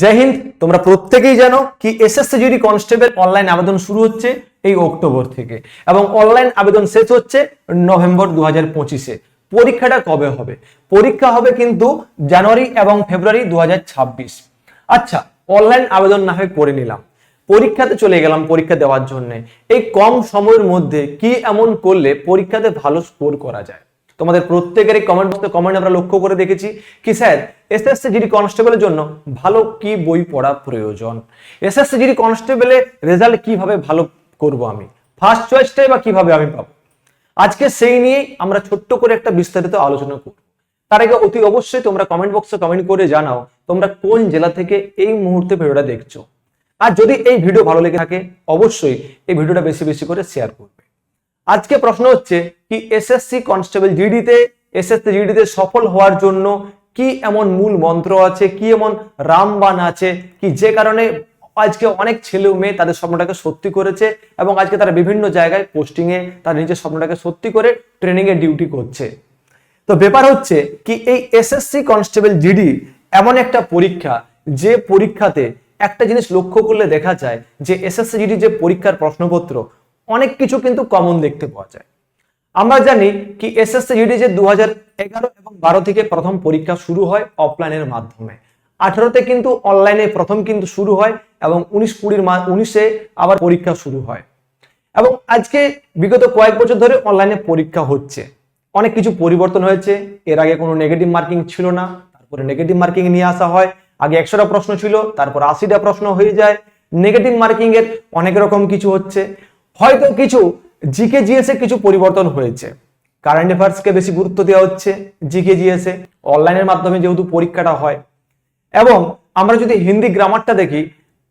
জয় হিন্দ, তোমরা প্রত্যেকেই জানো কি এসএসসি জিডি কনস্টেবল অনলাইন আবেদন শুরু হচ্ছে এই অক্টোবর থেকে এবং অনলাইন আবেদন শেষ হচ্ছে নভেম্বর দু হাজার পঁচিশে। পরীক্ষাটা কবে হবে? পরীক্ষা হবে কিন্তু জানুয়ারি এবং ফেব্রুয়ারি দু হাজার ছাব্বিশ। আচ্ছা অনলাইন আবেদন না হয় করে নিলাম। পরীক্ষাতে চলে গেলাম পরীক্ষা দেওয়ার জন্য। এই কম সময়ের মধ্যে কি এমন করলে পরীক্ষাতে ভালো স্কোর করা যায়? তোমাদের প্রত্যেকেরই কমেন্ট বক্সে কমেন্ট আমরা লক্ষ্য করে দেখেছি। কি স্যার? এসএসসি জিডি কনস্টেবলের জন্য ভালো কি বই পড়া প্রয়োজন? এসএসসি জিডি কনস্টেবলে রেজাল্ট কীভাবে ভালো করব আমি? ফার্স্ট চয়েসটাই বা কীভাবে আমি পাবো? আজকে সেই নিয়েই আমরা ছোট্ট করে একটা বিস্তারিত আলোচনা করব। তার আগে অতি অবশ্যই তোমরা কমেন্ট বক্সে কমেন্ট করে জানাও, তোমরা কোন জেলা থেকে এই মুহূর্তে ভিডিওটা দেখছ। আর যদি এই ভিডিও ভালো লেগে থাকে, অবশ্যই এই ভিডিওটা বেশি বেশি করে শেয়ার করবে আজকে প্রশ্ন হচ্ছে কি এসএসসি কনস্টেবল জিডিতে এসএসসি জিডিতে সফল হওয়ার জন্য কি এমন মূল মন্ত্র আছে, কি এমন রামবান আছে, কি যে কারণে আজকে অনেক ছেলে মেয়ে তাদের স্বপ্নটাকে সত্যি করেছে এবং আজকে তারা বিভিন্ন জায়গায় পোস্টিং এ তার নিজের স্বপ্নটাকে সত্যি করে ট্রেনিং এ ডিউটি করছে। তো ব্যাপার হচ্ছে কি এই এসএসসি কনস্টেবল জিডি এমন একটা পরীক্ষা, যে পরীক্ষাতে একটা জিনিস লক্ষ্য করলে দেখা যায় যে এসএসসি জিডি যে পরীক্ষার প্রশ্নপত্র অনেক কিছু কিন্তু কমন দেখতে পাওয়া যায়। আমরা জানি কি এসএসসি জিডি যে দু এবং বারো থেকে প্রথম পরীক্ষা শুরু হয় অফলাইনের মাধ্যমে। আঠারোতে কিন্তু অনলাইনে প্রথম কিন্তু শুরু হয় এবং উনিশ কুড়ির উনিশে আবার পরীক্ষা শুরু হয়। এবং আজকে বিগত কয়েক বছর ধরে অনলাইনে পরীক্ষা হচ্ছে। অনেক কিছু পরিবর্তন হয়েছে। এর আগে কোনো নেগেটিভ মার্কিং ছিল না, তারপরে নেগেটিভ মার্কিং নিয়ে আসা হয়। আগে একশোটা প্রশ্ন ছিল, তারপর আশিটা প্রশ্ন হয়ে যায়। নেগেটিভ মার্কিং এর অনেক রকম কিছু হচ্ছে। হয়তো কিছু জিকে জিএস এ কিছু পরিবর্তন হয়েছে। কারেন্ট অ্যাফেয়ার্সকে বেশি গুরুত্ব দেওয়া হচ্ছে জিকে জিএস এ অনলাইনের মাধ্যমে যেহেতু পরীক্ষাটা হয়। এবং আমরা যদি হিন্দি গ্রামারটা দেখি,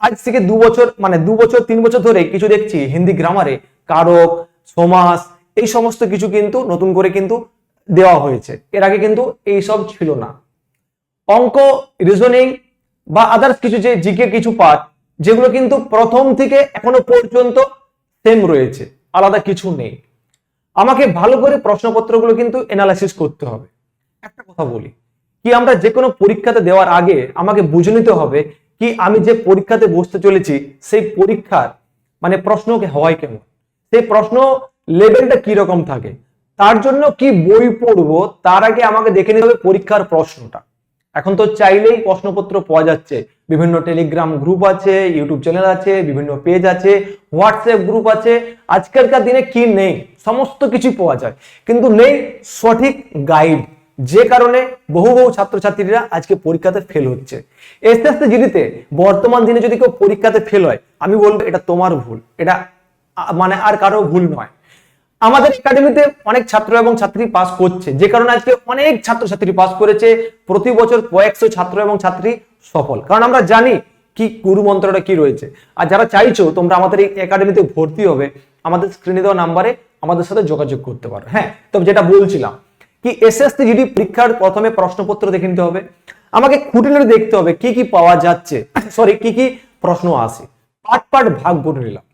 আজ থেকে দু বছর মানে দু বছর, তিন বছর ধরে কিছু দেখছি হিন্দি গ্রামারে কারক, সমাস, এই সমস্ত কিছু কিন্তু নতুন করে কিন্তু দেওয়া হয়েছে। এর আগে কিন্তু এইসব ছিল না। অঙ্ক রিজনিং বা আদার্স কিছু যে জিকে কিছু পার্ট যেগুলো কিন্তু প্রথম থেকে এখনও পর্যন্ত সেম রয়েছে, আলাদা কিছু নেই। আমাকে ভালো করে প্রশ্নপত্রগুলো কিন্তু এনালাইসিস করতে হবে। একটা কথা বলি, কি আমরা যে কোনো পরীক্ষাতে দেওয়ার আগে আমাকে বুঝে নিতে হবে কি আমি যে পরীক্ষাতে বসতে চলেছি, সেই পরীক্ষার মানে প্রশ্ন হয় কেমন? সেই প্রশ্ন লেভেলটা কি রকম থাকে? তার জন্য কি বই পড়ব, তার আগে আমাকে দেখে নিতে হবে পরীক্ষার প্রশ্নটা। এখন তো চাইলেই প্রশ্নপত্র পাওয়া যাচ্ছে। বিভিন্ন টেলিগ্রাম গ্রুপ আছে ইউটিউব চ্যানেল আছে, বিভিন্ন পেজ আছে হোয়াটসঅ্যাপ গ্রুপ আছে। আজকালকার দিনে কি নেই? সমস্ত কিছু পাওয়া যায়। কিন্তু নেই সঠিক গাইড যে কারণে বহু বহু ছাত্রছাত্রীরা আজকে পরীক্ষাতে ফেল হচ্ছে। আস্তে আস্তে জিডিতে বর্তমান দিনে যদি কেউ পরীক্ষাতে ফেল হয়, আমি বলব এটা তোমার ভুল। এটা মানে আর কারও ভুল নয়। আমাদের একাডেমিতে অনেক ছাত্র এবং ছাত্রী পাস করছে। যে কারণে আজকে অনেক ছাত্রছাত্রী পাস করেছে। প্রতি বছর কয়েকশো ছাত্র এবং ছাত্রী সফল। কারণ আমরা জানি কি গুরু মন্ত্রটা কি রয়েছে। আর যারা চাইছো তোমরা আমাদের একাডেমিতে ভর্তি হবে, আমাদের স্ক্রিনে দেওয়া নাম্বারে আমাদের সাথে যোগাযোগ করতে পারো। হ্যাঁ তবে যেটা বলছিলাম কি এসএসসি জিডি পরীক্ষার প্রথমে প্রশ্নপত্র দেখে নিতে হবে। আমাকে খুঁটিনাটি দেখতে হবে কি কি পাওয়া যাচ্ছে। সরি কি কি প্রশ্ন আসে। পাট পার্ট ভাগ করে নিলাম।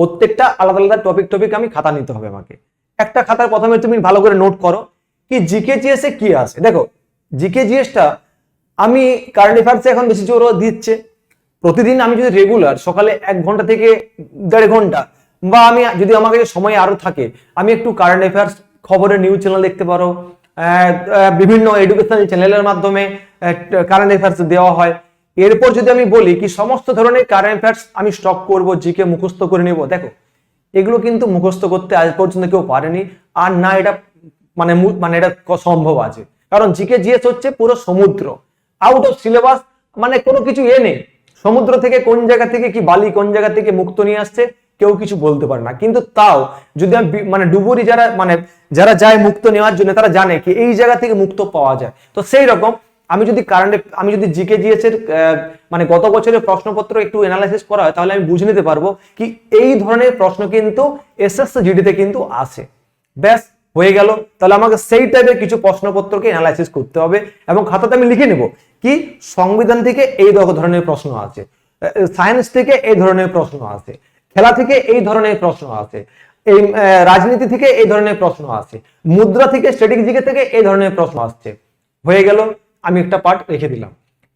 প্রত্যেকটা আলাদা আলাদা টপিক টপিক আমি খাতা নিতে হবে আমাকে। একটা খাতার প্রথমে তুমি ভালো করে নোট করো কি জিকে এ কি আছে। দেখো জিকে জিএসটা আমি কারেন্ট অ্যাফেয়ার্সে এখন বেশি জোর দিচ্ছে। প্রতিদিন আমি যদি রেগুলার সকালে এক ঘণ্টা থেকে দেড় ঘণ্টা বা আমি যদি আমার কাছে সময় আরও থাকে, আমি একটু কারেন্ট অ্যাফেয়ার্স খবরের নিউজ চ্যানেল দেখতে পারো। বিভিন্ন এডুকেশনাল চ্যানেলের মাধ্যমে কারেন্ট অ্যাফেয়ার্স দেওয়া হয়। এরপর যদি আমি বলি কি সমস্ত ধরনের কারেন্ট অ্যাফেয়ার্স আমি স্টক করব জিকে মুখস্থ করে নিব, দেখো, এগুলো কিন্তু মুখস্থ করতে আজ পর্যন্ত কেউ পারেনি আর না এটা মানে মানে এটা সম্ভব আছে। কারণ জিকে জিএস হচ্ছে পুরো সমুদ্র। আউট অফ সিলেবাস মানে কোনো কিছু এ নেই। সমুদ্র থেকে কোন জায়গা থেকে কি বালি কোন জায়গা থেকে মুক্ত নিয়ে আসছে, কেউ কিছু বলতে পারে না। কিন্তু তাও যদি আমি মানে ডুবুরি যারা মানে যারা যায় মুক্ত নেওয়ার জন্য, তারা জানে কি এই জায়গা থেকে মুক্ত পাওয়া যায়। তো সেই রকম আমি যদি কারেন্ট আমি যদি জিকে জিএস এর মানে গত বছরের প্রশ্নপত্র একটু এনালাইসিস করা হয় তাহলে আমি বুঝে নিতে পারব কি এই ধরনের প্রশ্ন কিন্তু এসএসসি জিডিতে কিন্তু আসে ব্যাস, হয়ে গেল। তাহলে আমাকে সেই টাইপের কিছু প্রশ্নপত্রকে অ্যানালাইসিস করতে হবে এবং খাতাতে আমি লিখে নেব কি সংবিধান থেকে এই ধরনের প্রশ্ন আছে সায়েন্স থেকে এই ধরনের প্রশ্ন আছে, খেলা থেকে এই ধরনের প্রশ্ন আছে, এই রাজনীতি থেকে এই ধরনের প্রশ্ন আছে, মুদ্রা থেকে স্ট্র্যাটেজিকে থেকে এই ধরনের প্রশ্ন আসছে। হয়ে গেল। আমি একটা পার্ট রেখে দিলাম।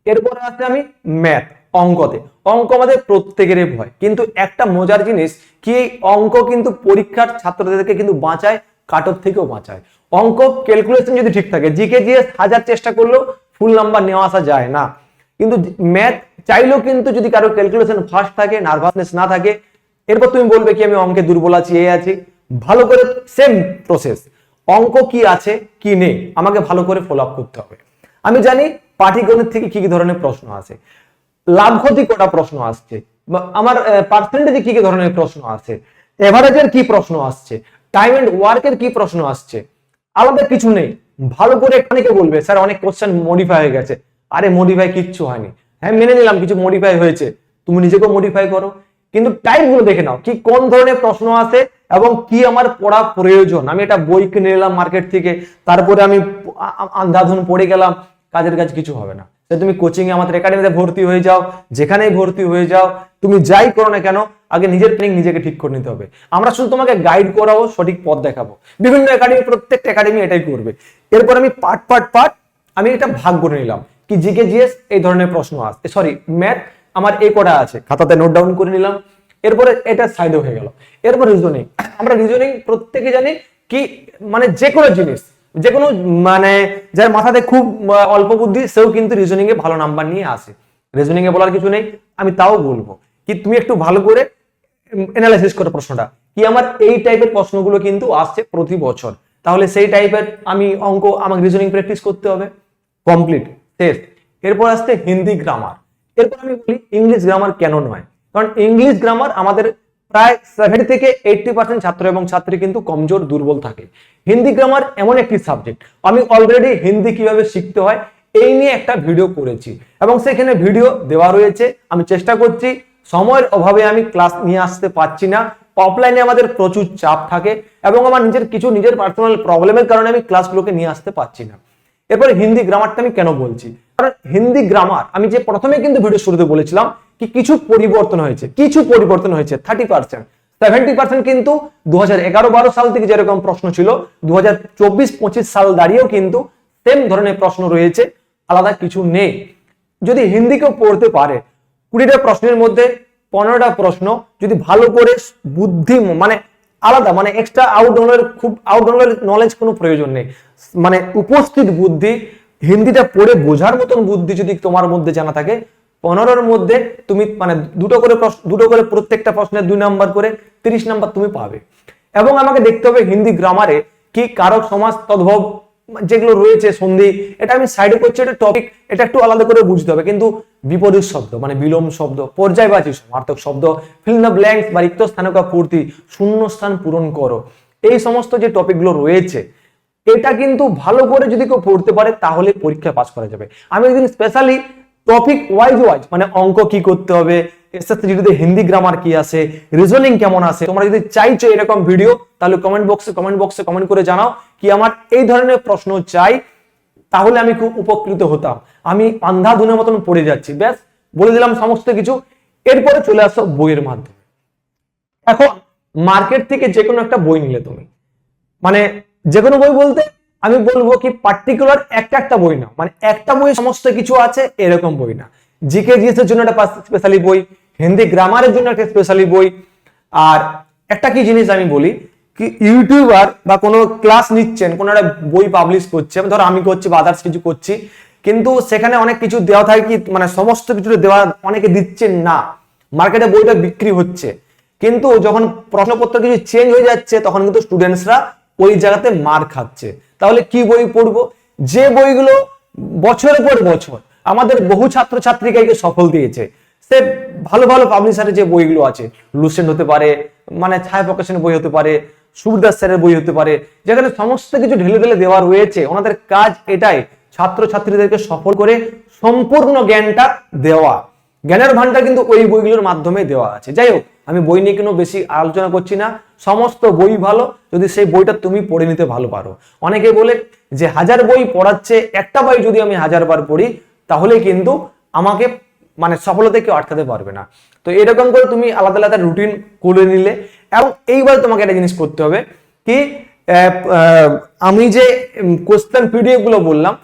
এরপরে আছে আমি ম্যাথ অঙ্কতে। অঙ্ক আমাদের প্রত্যেকেরই ভয়। কিন্তু একটা মজার জিনিস, কি অঙ্ক কিন্তু পরীক্ষার ছাত্রদেরকে কিন্তু বাঁচায়, কাটর থেকেও বাঁচায়। অঙ্ক ক্যালকুলেশন যদি ঠিক থাকে জিকে জিএস হাজার চেষ্টা করলেও ফুল নাম্বার নেওয়া আসা যায় না। কিন্তু ম্যাথ চাইলেও কিন্তু যদি কারও ক্যালকুলেশন ফাস্ট থাকে নার্ভাসনেস না থাকে, এরপর তুমি বলবে কি, আমি অঙ্কে দুর্বল আছি এ আছি। ভালো করে সেম প্রসেস অঙ্ক কি আছে, কি নেই, আমাকে ভালো করে ফলো আপ করতে হবে। আমি জানি পাটিগণিত থেকে কি কি ধরনের প্রশ্ন আছে লাভ ক্ষতি কটা প্রশ্ন আসছে। আমার পার্সেন্টেজে কি কি ধরনের প্রশ্ন আছে এভারেজের কি প্রশ্ন আসছে। টাইম এন্ড ওয়ার্কের কি প্রশ্ন আসছে। আলাদা কিছু নেই। ভালো করে অনেকে বলবে, স্যার, অনেক কোশ্চেন মডিফাই হয়ে গেছে। আরে মডিফাই কিচ্ছু হয়নি। হ্যাঁ মেনে নিলাম, কিছু মডিফাই হয়েছে। তুমি নিজেকেও মডিফাই করো। কিন্তু টাইপগুলো দেখে নাও, কি কোন ধরনের প্রশ্ন আছে এবং কি আমার পড়া প্রয়োজন। আমি এটা বই কিনে নিলাম মার্কেট থেকে, তারপরে আমি আন্ধাধুন পড়ে গেলাম। কাজের কাজ কিছু হবে না। সে তুমি কোচিং এ আমাদের একাডেমিতে ভর্তি হয়ে যাও, যেখানেই ভর্তি হয়ে যাও, তুমি যাই করো না কেন, আগে নিজের প্ল্যানিং নিজেকে ঠিক করে নিতে হবে। আমরা শুধু তোমাকে গাইড করাবো, সঠিক পথ দেখাবো। বিভিন্ন একাডেমি প্রত্যেকটা একাডেমি এটাই করবে। এরপর আমি পার্ট পার্ট পার্ট আমি এটা ভাগ করে নিলাম। কি জিকে জিএস, এই ধরনের প্রশ্ন আসছে সরি ম্যাথ আমার এই কটা আছে। খাতাতে নোট ডাউন করে নিলাম। এরপরে এটা সাইডে হয়ে গেল। এরপর রিজনিং আমরা রিজনিং প্রত্যেকে জানি কি মানে যে কোনো জিনিস যে কোনো মানে যার মাথাতে খুব অল্প বুদ্ধি, সেও কিন্তু রিজনিং এ ভালো নাম্বার নিয়ে আসে। রিজনিং এ বলার কিছু নেই, আমি তাও বলব। কি তুমি একটু ভালো করে এনালাইসিস করো প্রশ্নটা। কি আমার এই টাইপের প্রশ্নগুলো কিন্তু আসছে প্রতি বছর। তাহলে সেই টাইপের আমি অঙ্ক, আমাকে রিজনিং প্র্যাকটিস করতে হবে। কমপ্লিট শেষ এরপর আসছে হিন্দি গ্রামার এরপর আমি বলি ইংলিশ গ্রামার কেন নয়? কারণ ইংলিশ গ্রামার আমাদের প্রায় সেভেন্টি থেকে এইটটি পার্সেন্ট ছাত্র এবং ছাত্রী কিন্তু কমজোর, দুর্বল থাকে। হিন্দি গ্রামার এমন একটি সাবজেক্ট আমি অলরেডি হিন্দি কীভাবে শিখতে হয়, এই নিয়ে একটা ভিডিও করেছি। এবং সেখানে ভিডিও দেওয়া রয়েছে। আমি চেষ্টা করছি, সময়ের অভাবে আমি ক্লাস নিয়ে আসতে পারছি না। অফলাইনে আমাদের প্রচুর চাপ থাকে এবং আমার নিজের কিছু নিজের পার্সোনাল প্রবলেমের কারণে আমি ক্লাসগুলোকে নিয়ে আসতে পারছি না। এরপরে হিন্দি গ্রামারটা আমি কেন বলছি? কারণ হিন্দি গ্রামার আমি যে প্রথমে কিন্তু ভিডিও শুরুতে বলেছিলাম কি কিছু পরিবর্তন হয়েছে? কিছু পরিবর্তন হয়েছে থার্টি পার্সেন্ট সেভেন্টি পার্সেন্ট কিন্তু দু হাজার এগারো বারো সাল থেকে যেরকম প্রশ্ন ছিল দু হাজার চব্বিশ পঁচিশ সাল দাঁড়িয়েও কিন্তু সেম ধরনের প্রশ্ন রয়েছে, আলাদা কিছু নেই। যদি হিন্দি কেউ পড়তে পারে, কুড়িটা প্রশ্নের মধ্যে পনেরোটা প্রশ্ন যদি ভালো করে বুদ্ধি মানে আলাদা মানে এক্সট্রা আউট খুব আউট নলেজ কোনো প্রয়োজন নেই। মানে উপস্থিত বুদ্ধি, হিন্দিটা পড়ে বোঝার মতন বুদ্ধি যদি তোমার মধ্যে জানা থাকে পনেরোর মধ্যে তুমি মানে দুটো করে প্রশ্ন, দুটো করে প্রত্যেকটা প্রশ্নের দুই নাম্বার করে তিরিশ নাম্বার তুমি পাবে। এবং আমাকে দেখতে হবে হিন্দি গ্রামারে কি কারক সমাজ তদ্ভব যেগুলো রয়েছে সন্ধি, এটা আমি সাইডে করছি, এটা টপিক এটা একটু আলাদা করে বুঝতে হবে। কিন্তু বিপরীত শব্দ মানে বিলোম শব্দ, পর্যায়বাচী সমার্থক শব্দ ফিল দ্য ব্ল্যাঙ্কস বা রিক্ত স্থানকা পূর্তি শূন্য স্থান পূরণ করো, এই সমস্ত যে টপিকগুলো রয়েছে, এটা কিন্তু ভালো করে যদি কেউ পড়তে পারে তাহলে পরীক্ষা পাস করা যাবে। আমি একদিন স্পেশালি টপিক ওয়াইজ ওয়াইজ মানে অঙ্ক কি করতে হবে? এসএসসিজিতে হিন্দি গ্রামার কি আছে? রিজনিং কেমন আছে? তোমরা যদি চাইছো এরকম ভিডিও তাহলে কমেন্ট বক্সে কমেন্ট বক্সে কমেন্ট করে জানাও কি আমার এই ধরনের প্রশ্ন চাই। তাহলে আমি খুব উপকৃত হতাম। আমি আন্ধাধুনের মতন পড়ে যাচ্ছি। ব্যাস, বলে দিলাম সমস্ত কিছু। এরপরে চলে আসো বইয়ের মাধ্যমে। এখন মার্কেট থেকে যে কোনো একটা বই নিলে তুমি। মানে যে কোনো বই বলতে আমি বলব কি পার্টিকুলার একটা একটা বই না মানে একটা বই সমস্ত কিছু আছে, এরকম বই না। জিকে জিএস এর জন্য একটা স্পেশালি বই, হিন্দি গ্রামারের জন্য একটা স্পেশালি বই, আর একটা কি জিনিস আমি বলি কি ইউটিউবার বা কোনো ক্লাস নিচ্ছেন, কোনো একটা বই পাবলিশ করছে, ধরো আমি করছি বা আদার্স কিছু করছি, কিন্তু সেখানে অনেক কিছু দেওয়া থাকে কি মানে সমস্ত কিছু দেওয়া অনেকে দিচ্ছেন না। মার্কেটে বইটা বিক্রি হচ্ছে। কিন্তু যখন প্রশ্নপত্র কিছু চেঞ্জ হয়ে যাচ্ছে, তখন কিন্তু স্টুডেন্টসরা ওই জায়গাতে মার খাচ্ছে। তাহলে কি বই পড়ব? যে বইগুলো বছরের পর বছর আমাদের বহু ছাত্র ছাত্রীকে সফল দিয়েছে, সে ভালো ভালো পাবলিশারের যে বইগুলো আছে লুসেন্ট হতে পারে মানে ছায়া প্রকাশনের বই হতে পারে সুরদাস স্যারের বই হতে পারে, যেখানে সমস্ত কিছু ঢেলে ঢেলে দেওয়া রয়েছে, ওনাদের কাজ এটাই ছাত্র ছাত্রীদেরকে সফল করে সম্পূর্ণ জ্ঞানটা দেওয়া। জ্ঞানের ভান্ডার কিন্তু ওই বইগুলোর মাধ্যমে দেওয়া আছে। যাই হোক, আমি বই নিয়ে কোনো বেশি আলোচনা করছি না। সমস্ত বই ভালো, যদি সেই বইটা তুমি পড়ে নিতে ভালো পারো। অনেকে বলে যে হাজার বই পড়াচ্ছে, একটা বই যদি আমি হাজার বার পড়ি, তাহলে কিন্তু আমাকে মানে সফলতা কেউ আটকাতে পারবে না। তো এরকম করে তুমি আলাদা আলাদা রুটিন করে নিলে। এবং এইবার তোমাকে একটা জিনিস করতে হবে কি আমি যে কোশ্চেন পিডিএফগুলো বললাম,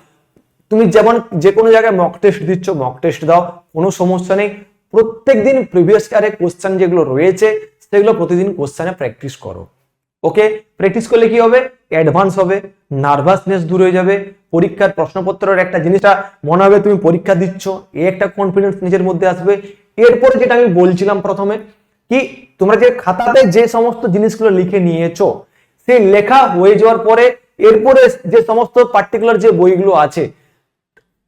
তুমি যেমন যে কোনো জায়গায় মক টেস্ট দিচ্ছ মক টেস্ট দাও। কোনো সমস্যা নেই। প্রত্যেকদিন প্রিভিয়াস ইয়ারের কোশ্চেন যেগুলো রয়েছে, সেগুলো প্রতিদিন কোশ্চেনে প্র্যাকটিস করো। ওকে প্র্যাকটিস করলে কি হবে? অ্যাডভান্স হবে নার্ভাসনেস দূর হয়ে যাবে, পরীক্ষার প্রশ্নপত্রের একটা জিনিসটা মনে হবে তুমি পরীক্ষা দিচ্ছ এই একটা কনফিডেন্স নিজের মধ্যে আসবে। এরপরে যেটা আমি বলছিলাম প্রথমে, কি তোমরা যে খাতাতে যে সমস্ত জিনিসগুলো লিখে নিয়েছো, সেই লেখা হয়ে যাওয়ার পরে এরপরে যে সমস্ত পার্টিকুলার যে বইগুলো আছে,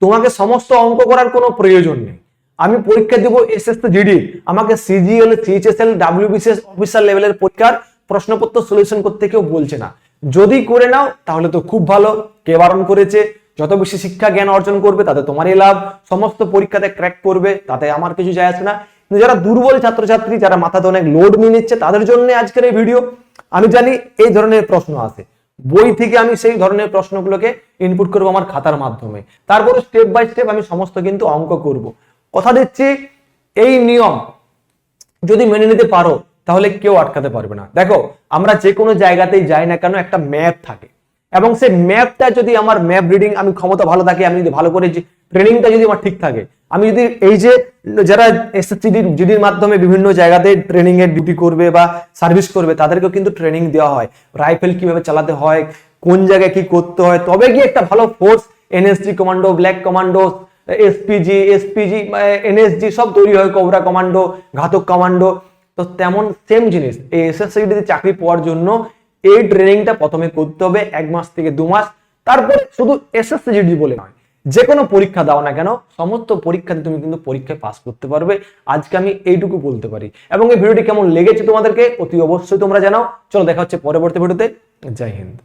তোমাকে সমস্ত অঙ্ক করার কোনো প্রয়োজন নেই। আমি পরীক্ষা দেবো এসএসসি জিডি আমাকে সিজিএল সিএইচএসএল ডাব্লিউবিসিএস অফিসার লেভেলের পরীক্ষার প্রশ্নপত্র সলিউশন করতে কেউ বলছে না। যদি করে নাও, তাহলে তো খুব ভালো। কে বারণ করেছে, যত বেশি শিক্ষা জ্ঞান অর্জন করবে, তাতে তোমারই লাভ। সমস্ত পরীক্ষাতে ক্র্যাক করবে, তাতে আমার কিছু যায় আসে না। যারা দুর্বল ছাত্রছাত্রী, যারা মাথাতে অনেক লোড নিয়ে নিচ্ছে, তাদের জন্য আজকের এই ভিডিও আমি জানি এই ধরনের প্রশ্ন আসে। বই থেকে আমি সেই ধরনের প্রশ্নগুলোকে ইনপুট করব আমার খাতার মাধ্যমে। তারপরে স্টেপ বাই স্টেপ আমি সমস্ত কিন্তু অঙ্ক করব। কথা দিচ্ছি, এই নিয়ম যদি মেনে নিতে পারো, তাহলে কেউ আটকাতে পারবে না। দেখো, আমরা যে কোনো জায়গাতেই যাই না কেন, একটা ম্যাপ থাকে। এবং সেই ম্যাপটা যদি আমার ম্যাপ রিডিং আমি ক্ষমতা ভালো থাকে, আমি যদি ভালো করে ট্রেনিংটা যদি আমার ঠিক থাকে, আমি যদি এই যে যারা এসএসসি জিডির মাধ্যমে বিভিন্ন জায়গাতে ট্রেনিং এর ডিউটি করবে বা সার্ভিস করবে, তাদেরকেও কিন্তু ট্রেনিং দেওয়া হয়। রাইফেল কীভাবে চালাতে হয়, কোন জায়গায় কি করতে হয়, তবে গিয়ে একটা ভালো force NSG commando black commando SPG SPG NSG সব তৈরি হয় কোবরা কমান্ডো ঘাতক কমান্ডো তো তেমন সেম জিনিস, এই এসএসসিডিতে চাকরি পাওয়ার জন্য এই ট্রেনিংটা প্রথমে করতে হবে এক মাস থেকে দু মাস। তারপরে শুধু এসএসসিজিডি বলে নয় যে কোনো পরীক্ষা দাও না কেন, সমস্ত পরীক্ষাতে তুমি কিন্তু পরীক্ষায় পাস করতে পারবে। আজকে আমি এইটুকু বলতে পারি। এবং এই ভিডিওটি কেমন লেগেছে তোমাদেরকে, অতি অবশ্যই তোমরা জানাও। চলো দেখা হচ্ছে পরবর্তী ভিডিওতে জয় হিন্দ।